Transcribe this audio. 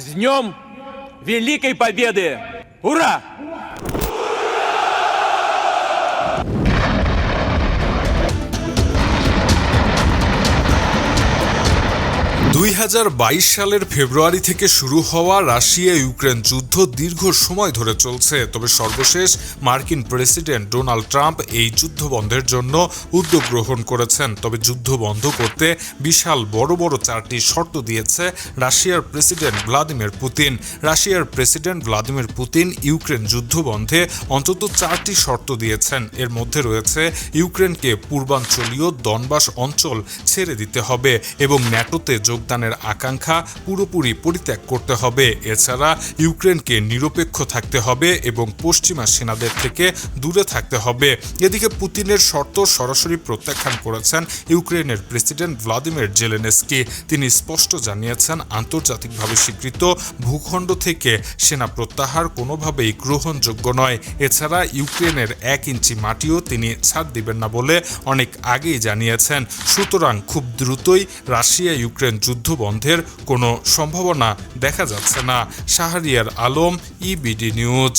С Днем Великой Победы! Ура! দুই হাজার বাইশ সালের ফেব্রুয়ারি থেকে শুরু হওয়া রাশিয়া ইউক্রেন যুদ্ধ দীর্ঘ সময় ধরে চলছে। তবে সর্বশেষ মার্কিন প্রেসিডেন্ট ডোনাল্ড ট্রাম্প এই যুদ্ধ বন্ধের জন্য উদ্যোগ গ্রহণ করেছেন। তবে যুদ্ধ বন্ধ করতে বিশাল বড় বড় চারটি শর্ত দিয়েছে রাশিয়ার প্রেসিডেন্ট ভ্লাদিমির পুতিন। রাশিয়ার প্রেসিডেন্ট ভ্লাদিমির পুতিন ইউক্রেন যুদ্ধ বন্ধে অন্তত চারটি শর্ত দিয়েছেন। এর মধ্যে রয়েছে ইউক্রেনকে পূর্বাঞ্চলীয় দনবাস অঞ্চল ছেড়ে দিতে হবে এবং ন্যাটোতে যোগদানের আকাঙ্ক্ষা পুরোপুরি পরিত্যাগ করতে হবে। এছাড়া ইউক্রেনকে নিরপেক্ষ থাকতে হবে এবং পশ্চিমা সেনাদের থেকে দূরে থাকতে হবে। এদিকে পুতিনের শর্ত সরাসরি প্রত্যাখ্যান করেছেন ইউক্রেনের প্রেসিডেন্ট ভ্লাদিমির জেলেনেস্কি। তিনি স্পষ্ট জানিয়েছেন, আন্তর্জাতিকভাবে স্বীকৃত ভূখণ্ড থেকে সেনা প্রত্যাহার কোনোভাবেই গ্রহণযোগ্য নয়। এছাড়া ইউক্রেনের এক ইঞ্চি মাটিও তিনি ছাড় দিবেন না বলে অনেক আগেই জানিয়েছেন। সুতরাং খুব দ্রুতই রাশিয়া ইউক্রেন যুদ্ধ বন্ধের কোনো সম্ভাবনা দেখা যাচ্ছে না। Shahriar Alam EBD news